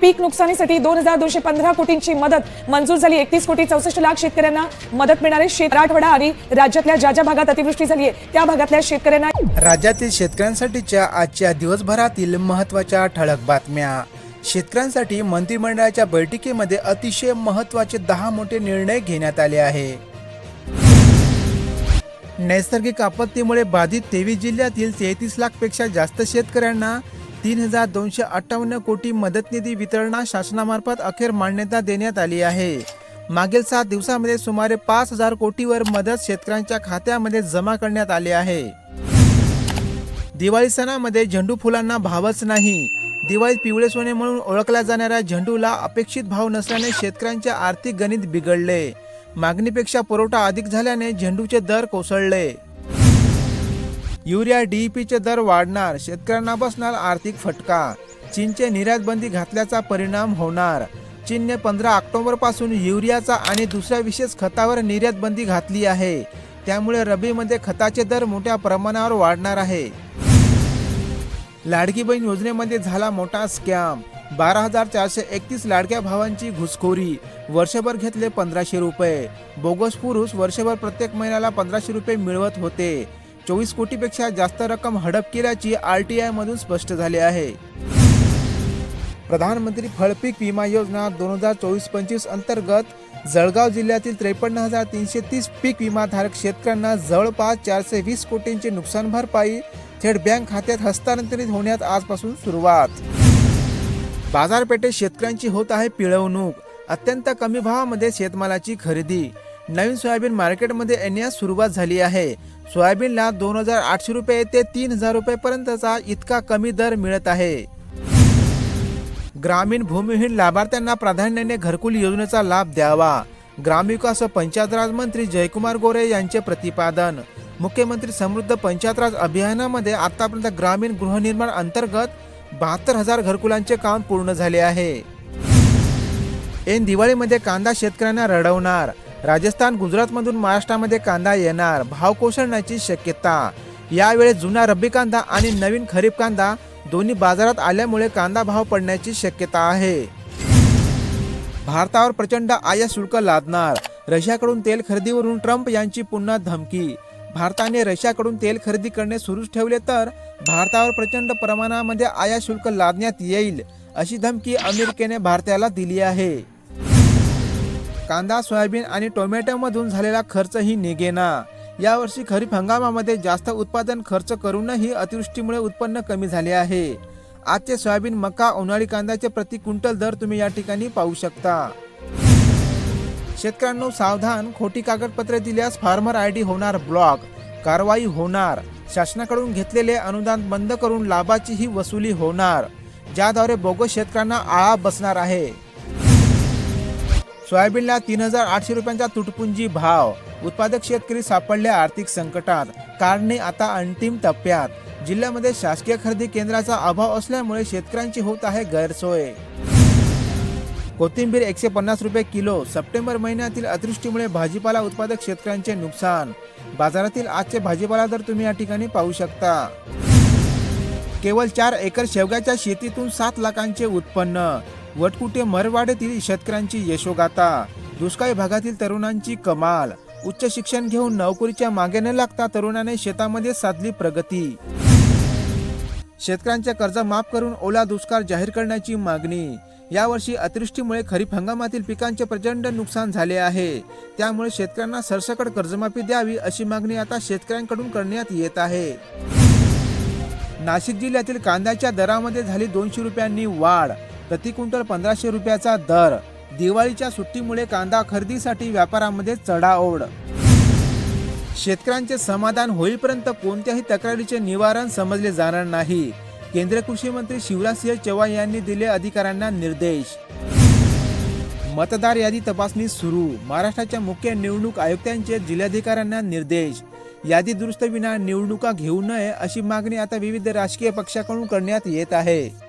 पीक नुकसानीसाठी दोन हजार दोनशे पंधरा कोटींची मदत. मंजूर झाली एकतीस कोटी चौसष्ट लाख शेतकऱ्यांना मदत मिळणार आहे शेत मराठवाडा आणि राज्यातल्या ज्या ज्या भागात अतिवृष्टी झाली आहे त्या भागातल्या शेतकऱ्यांना राज्यातील शेतकऱ्यांसाठीच्या आजच्या दिवसभरातील महत्त्वाच्या ठळक बातम्या. शेतकऱ्यांसाठी मंत्रिमंडळाच्या बैठकीमध्ये अतिशय महत्त्वाचे दहा मोठे निर्णय घेण्यात आले आहे. नैसर्गिक आपत्तीमुळे बाधित तेवीस जिल्ह्यातील तेहतीस लाखपेक्षा जास्त शेतकऱ्यांना तीन हजार दोनशे अठ्ठावन्न कोटी मदत निधी वितरणास शासनामार्फत अखेर मान्यता देण्यात आली आहे. मागील सात दिवसामध्ये सुमारे पाच हजार कोटीवर मदत शेतकऱ्यांच्या खात्यामध्ये जमा करण्यात आली आहे. दिवाळी सणामध्ये झेंडू फुलांना भावच नाही. दिवाळीत पिवळे सोने म्हणून ओळखल्या जाणाऱ्या झेंडूला अपेक्षित भाव नसल्याने शेतकऱ्यांचे आर्थिक गणित बिघडले. मागणीपेक्षा पुरवठा अधिक झाल्याने झेंडूचे दर कोसळले. युरिया डीईपीचे दर वाढणार शेतकऱ्यांना बसणार आर्थिक फटका. चीनचे निर्यात बंदी घातल्याचा परिणाम होणार. चीनने पंधरा ऑक्टोबरपासून युरियाचा आणि दुसऱ्या विशेष खतावर निर्यात बंदी घातली आहे. त्यामुळे रबीमध्ये खताचे दर मोठ्या प्रमाणावर वाढणार आहे. लाडकी बहीण योजनेमध्ये झाला मोठा स्कॅम. बारा हजार चारशे एकतीस लाडक्या भावांची घुसखोरी. वर्षभर घेतले पंधराशे रुपये. बोगस पुरुष वर्षभर प्रत्येक महिन्याला पंधराशे रुपये मिळवत होते. चोवीस कोटीपेक्षा जास्त रक्कम हडप केल्याची आर टी आयमधून स्पष्ट झाले आहे. प्रधानमंत्री फळपीक विमा योजना दोन हजार चोवीस पंचवीस अंतर्गत जळगाव जिल्ह्यातील त्रेपन्न हजार तीनशे तीस पीक विमाधारक शेतकऱ्यांना जवळपास चारशे वीस कोटींची नुकसान भरपाई थेट बँक खात्यात हस्तांतरित होण्यात आजपासून सुरुवात. बाजारपेठेत शेतकऱ्यांची होत आहे पिळवणूक. अत्यंत कमी भावामध्ये शेतमालाची खरेदी. नवीन सोयाबीन मार्केटमध्ये येण्यास सुरुवात झाली आहे. सोयाबीनला दोन हजार आठशे रुपये ते तीन हजार रुपयेपर्यंतचा इतका कमी दर मिळत आहे. ग्रामीण भूमिहीन लाभार्थ्यांना प्राधान्याने घरकुल योजनेचा लाभ द्यावा. ग्रामविकास व पंचायत राज मंत्री जयकुमार गोरे यांचे प्रतिपादन. मुख्यमंत्री समृद्ध पंचायत राज अभियानामध्ये आतापर्यंत ग्रामीण गृहनिर्माण अंतर्गत बहात्तर हजार घरकुलांचे काम पूर्ण झाले आहे. ऐन दिवाळीमध्ये कांदा शेतकऱ्यांना रडवणार. राजस्थान गुजरातमधून महाराष्ट्रामध्ये कांदा येणार. भाव कोसळण्याची शक्यता. यावेळी जुना रब्बी कांदा आणि नवीन खरीप कांदा दोन्ही बाजारात आल्यामुळे कांदा भाव पडण्याची शक्यता आहे. भारतावर प्रचंड आयात शुल्क लादणार. रशियाकडून तेल खरेदीवरून ट्रम्प यांची पुन्हा धमकी. भारताने रशियाकडून तेल खरेदी करणे सुरूच ठेवले तर भारतावर प्रचंड प्रमाणामध्ये आयात शुल्क लादण्यात येईल अशी धमकी अमेरिकेने भारताला दिली आहे. कांदा सोयाबीन आणि टोमॅटोमधून झालेला खर्चही निघेना. यावर्षी खरीप हंगामामध्ये जास्त उत्पादन खर्च करूनही अतिवृष्टीमुळे उत्पन्न कमी झाले आहे. आजचे सोयाबीन मका उन्हाळी कांद्याचे प्रति क्विंटल दर तुम्ही या ठिकाणी पाहू शकता. शेतकऱ्यांनो सावधान खोटी कागदपत्रे दिल्यास फार्मर आय डी होणार ब्लॉक. कारवाई होणार. शासनाकडून घेतलेले अनुदान बंद करून लाभाचीही वसुली होणार. ज्याद्वारे बोगस शेतकऱ्यांना आळा बसणार आहे. सोयाबीनला तीन हजार आठशे रुपयांचा तुटपुंजी भाव. उत्पादक शेतकरी सापडले आर्थिक संकटात. कारणे आता अंतिम टप्प्यात. जिल्ह्यामध्ये शासकीय खरेदी केंद्राचा अभाव असल्यामुळे शेतकऱ्यांची होत आहे गैरसोय. कोथिंबीर एकशे पन्नास रुपये किलो. सप्टेंबर महिन्यातील अतिवृष्टीमुळे भाजीपाला उत्पादक शेतकऱ्यांचे नुकसान. बाजारातील आजचे भाजीपाला दर तुम्ही या ठिकाणी पाहू शकता. केवळ चार एकर शेवग्याच्या शेतीतून सात लाखांचे उत्पन्न. वटकुटे मरवाडेतील शेतकऱ्यांची यशोगाथा. दुष्काळी भागातील तरुणांची कमाल. उच्च शिक्षण घेऊन नोकरीच्या मागे न लागता तरुणाने शेतामध्ये साधली प्रगती. शेतकऱ्यांचे कर्ज माफ करून ओला दुष्काळ जाहीर करण्याची मागणी. यावर्षी अतिवृष्टीमुळे खरीप हंगामातील पिकांचे प्रचंड नुकसान झाले आहे. त्यामुळे शेतकऱ्यांना सरसकट कर्जमाफी द्यावी अशी मागणी आता शेतकऱ्यांकडून करण्यात येत आहे. नाशिक जिल्ह्यातील कांद्याच्या दरामध्ये झाली दोनशे रुपयांनी वाढ. प्रति क्विंटल पंधराशे रुपयाचा दर. दिवाळीच्या सुट्टीमुळे कांदा खरेदीसाठी व्यापारामध्ये चढाओढ. शेतकऱ्यांचे समाधान होईपर्यंत कोणत्याही तक्रारीचे निवारण समजले जाणार नाही. केंद्रीय कृषी मंत्री शिवराजसिंह चौहान यांनी दिले अधिकाऱ्यांना निर्देश. मतदार यादी तपासणी सुरू. महाराष्ट्राच्या मुख्य निवडणूक आयुक्तांचे जिल्हाधिकाऱ्यांना निर्देश. यादी दुरुस्त विना निवडणुका घेऊ नये अशी मागणी आता विविध राजकीय पक्षाकडून करण्यात येत आहे.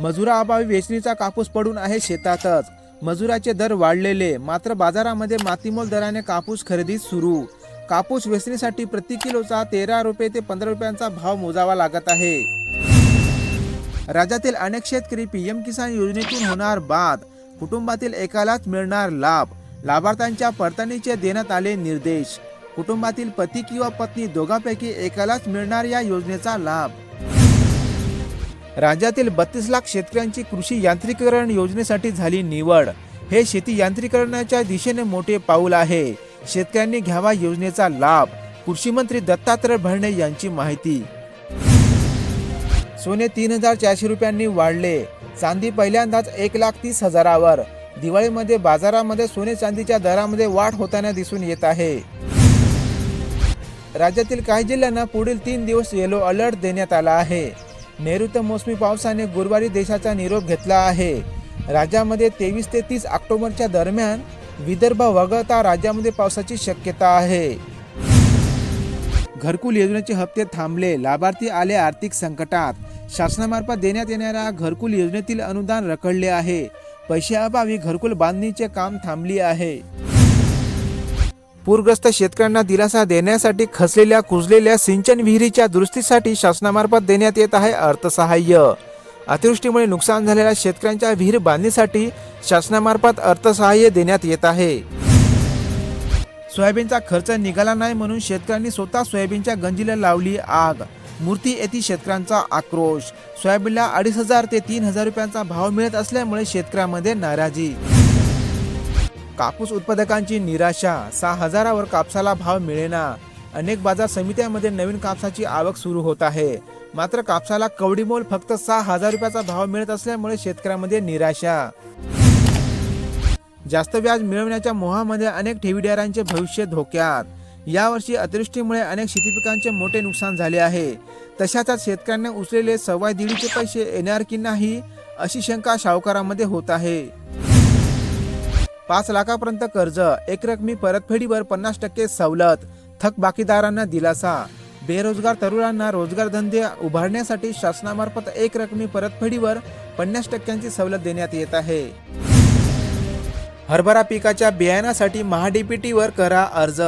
मजुराअभावी वेचणीचा कापूस पडून आहे शेतातच. मजुराचे दर वाढलेले मात्र बाजारामध्ये मातीमोल दराने कापूस खरेदी सुरू. कापूस वेचणीसाठी प्रति किलोचा तेरा रुपये ते पंधरा रुपयांचा भाव मोजावा लागत आहे. राज्यातील अनेक शेतकरी पीएम किसान योजनेतून होणार बाद. कुटुंबातील एकालाच मिळणार लाभ. लाभार्थ्यांच्या पडताळणीचे देण्यात आले निर्देश. कुटुंबातील पती किंवा पत्नी दोघांपैकी एकालाच मिळणार या योजनेचा लाभ. राज्यातील बत्तीस लाख शेतकऱ्यांची कृषी यांत्रिकीकरण योजनेसाठी झाली निवड. हे शेती यांत्रिकरणाच्या दिशेने मोठे पाऊल आहे. शेतकऱ्यांनी घ्यावा योजनेचा लाभ कृषी मंत्री दत्तात्रय भरणे यांची माहिती. सोने तीन हजार चारशे रुपयांनी वाढले. चांदी पहिल्यांदाच एक लाख तीस हजारावर. दिवाळीमध्ये बाजारामध्ये सोने चांदीच्या दरामध्ये वाढ होताना दिसून येत आहे. राज्यातील काही जिल्ह्यांना पुढील तीन दिवस येलो अलर्ट देण्यात आला आहे. नैऋत्य मोसमी पावसाने गुरुवारी देशाचा निरोप घेतला आहे. राज्यामध्ये तेवीस ते तीस ऑक्टोबरच्या दरम्यान विदर्भ वगळता राज्यामध्ये पावसाची शक्यता आहे. घरकुल योजनेचे हप्ते थांबले. लाभार्थी आले आर्थिक संकटात. शासनामार्फत देण्यात येणाऱ्या घरकुल योजनेतील अनुदान रखडले आहे. पैशाअभावी घरकुल बांधणीचे काम थांबली आहे. पूरग्रस्त शेतकऱ्यांना दिलासा देण्यासाठी खचलेल्या कुजलेल्या सिंचन विहिरीच्या दुरुस्तीसाठी शासनामार्फत देण्यात येत आहे अर्थसहाय्य. अतिवृष्टीमुळे नुकसान झालेल्या शेतकऱ्यांच्या विहीर बांधणीसाठी शासनामार्फत अर्थसहाय्य देण्यात येत आहे. सोयाबीनचा खर्च निघाला नाही म्हणून शेतकऱ्यांनी स्वतः सोयाबीनच्या गंजीला लावली आग. मूर्ती येथील शेतकऱ्यांचा आक्रोश. सोयाबीनला अडीच हजार ते तीन हजार रुपयांचा भाव मिळत असल्यामुळे शेतकऱ्यांमध्ये नाराजी. कापूस उत्पादकांची निराशा सहा हजारावर कापसाला भाव मिळेना. अनेक बाजार समित्यांमध्ये नवीन कापसाची आवक सुरू होत आहे. मात्र कापसाला कवडीमोल फक्त सहा हजार रुपयाचा भाव मिळत असल्यामुळे शेतकऱ्यांमध्ये निराशा. जास्त व्याज मिळवण्याच्या मोहामध्ये अनेक ठेवीदारांचे भविष्य धोक्यात. यावर्षी अतिवृष्टीमुळे अनेक शेतीपिकांचे मोठे नुकसान झाले आहे. तशाच शेतकऱ्यांना उचलेले सव्वा दीडचे पैसे येणार की नाही अशी शंका सावकारांमध्ये होत आहे. पाच लाखापर्यंत कर्ज एकरकमी परतफेडीवर पन्नास टक्के सवलत थकबाकीदारांना दिलासा. बेरोजगार तरुणांना रोजगार धंदे उभारण्यासाठी शासनामार्फत एक रकमी परतफेडीवर पन्नास टक्क्यांची सवलत देण्यात येत आहे. हरभरा पिकाच्या बियाण्यासाठी महाडीपीटीवर करा अर्ज.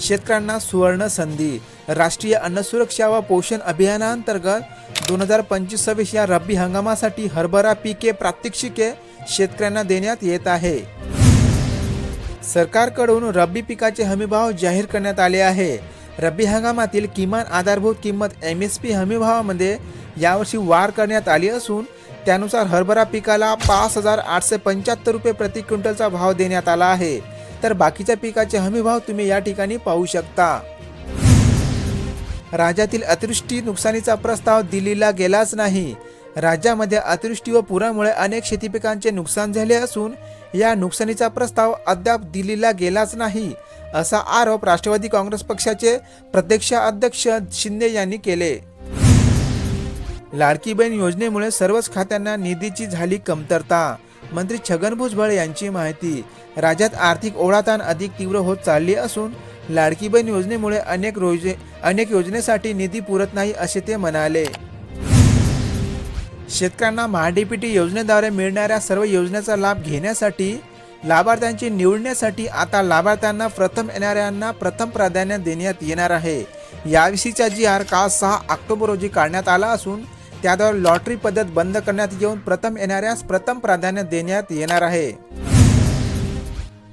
शेतकऱ्यांना सुवर्ण संधी. राष्ट्रीय अन्न सुरक्षा व पोषण अभियानांतर्गत दोन हजार पंचवीस सव्वीस या रब्बी हंगामासाठी हरभरा पिके प्रात्यक्षिके शेतकऱ्यांना देण्यात येत आहे. सरकारकडून रब्बी पिकाचे हमीभाव जाहीर करण्यात आले आहे. रब्बी हंगामातील किमान आधारभूत किंमत एम एस पी हमीभावामध्ये यावर्षी वाढ करण्यात आली असून त्यानुसार हरभरा पिकाला पाच हजार आठशे पंच्याहत्तर रुपये प्रति क्विंटलचा भाव देण्यात आला आहे. तर बाकीच्या पिकाचे हमीभाव तुम्ही या ठिकाणी पाहू शकता. राज्यातील अतिवृष्टी नुकसानीचा प्रस्ताव दिल्लीला गेलाच नाही. राज्यामध्ये अतिवृष्टी व पुरामुळे अनेक शेतीपिकांचे नुकसान झाले असून या नुकसानीचा प्रस्ताव अद्याप दिल्लीला गेलाच नाही असा आरोप राष्ट्रवादी काँग्रेस पक्षाचे प्रत्यक्षाध्यक्ष शिंदे यांनी केले. लाडकी बहीण योजनेमुळे सर्वच खात्यांना निधीची झाली कमतरता मंत्री छगन भुजबळ यांची माहिती. राज्यात आर्थिक ओढाताण अधिक तीव्र होत चालली असून लाडकी बहीण योजनेमुळे अनेक रोजे अनेक योजनेसाठी निधी पुरत नाही असे ते म्हणाले. शेतकऱ्यांना महाडीपीटी योजनेद्वारे मिळणाऱ्या सर्व योजनेचा लाभ घेण्यासाठी लाभार्थ्यांची निवडण्यासाठी आता लाभार्थ्यांना प्रथम येणाऱ्यांना प्रथम प्राधान्य देण्यात येणार आहे. याविषयीचा जी आर काल सहा ऑक्टोबर रोजी काढण्यात आला असून त्याद्वारे लॉटरी पद्धत बंद करण्यात येऊन प्रथम येणाऱ्यास प्रथम प्राधान्य देण्यात येणार आहे.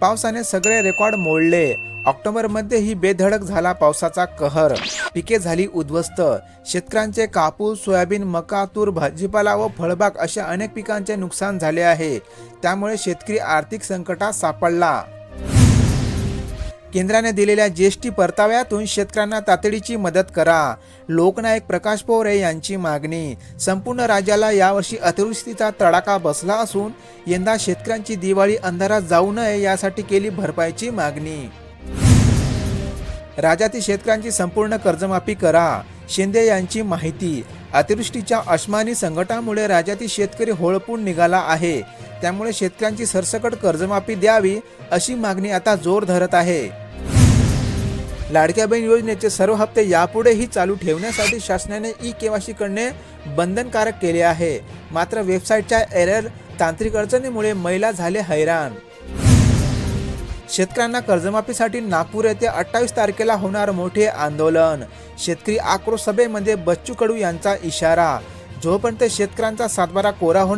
पावसाने सगळे रेकॉर्ड मोडले. ऑक्टोबरमध्ये ही बेधडक झाला पावसाचा कहर. पिके झाली उद्ध्वस्त. शेतकऱ्यांचे कापूस सोयाबीन मका तूर भाजीपाला व फळबाग अशा अनेक पिकांचे नुकसान झाले आहे. त्यामुळे शेतकरी आर्थिक संकटात सापडला. केंद्राने दिलेल्या जीएसटी परताव्यातून शेतकऱ्यांना तातडीची मदत करा. लोकनायक प्रकाश पोरे यांची मागणी. संपूर्ण राज्याला यावर्षी अतिवृष्टीचा तडाखा बसला असून यंदा शेतकऱ्यांची दिवाळी अंधारात जाऊ नये यासाठी केली भरपाईची मागणी. राज्यातील शेतकऱ्यांची संपूर्ण कर्जमाफी करा. शिंदे यांची माहिती. अतिवृष्टीच्या अस्मानी संकटामुळे राज्यातील शेतकरी होळपून निघाला आहे. त्यामुळे शेतकऱ्यांची सरसकट कर्जमाफी द्यावी अशी मागणी आता जोर धरत आहे. लाडक्या बहीण योजनेचे सर्व हप्ते यापुढेही चालू ठेवण्यासाठी शासनाने ई केवायसी करणे बंधनकारक केले आहे. मात्र वेबसाईटच्या एरर तांत्रिक अडचणीमुळे महिला झाले हैराण. शेतकऱ्यांना कर्जमाफीसाठी नागपूर येथे अठ्ठावीस तारखेला होणार मोठे आंदोलन. शेतकरी आक्रोश सभेमध्ये बच्चू कडू यांचा इशारा. जोपर्यंत शेतकऱ्यांचा सातबारा कोरा होणार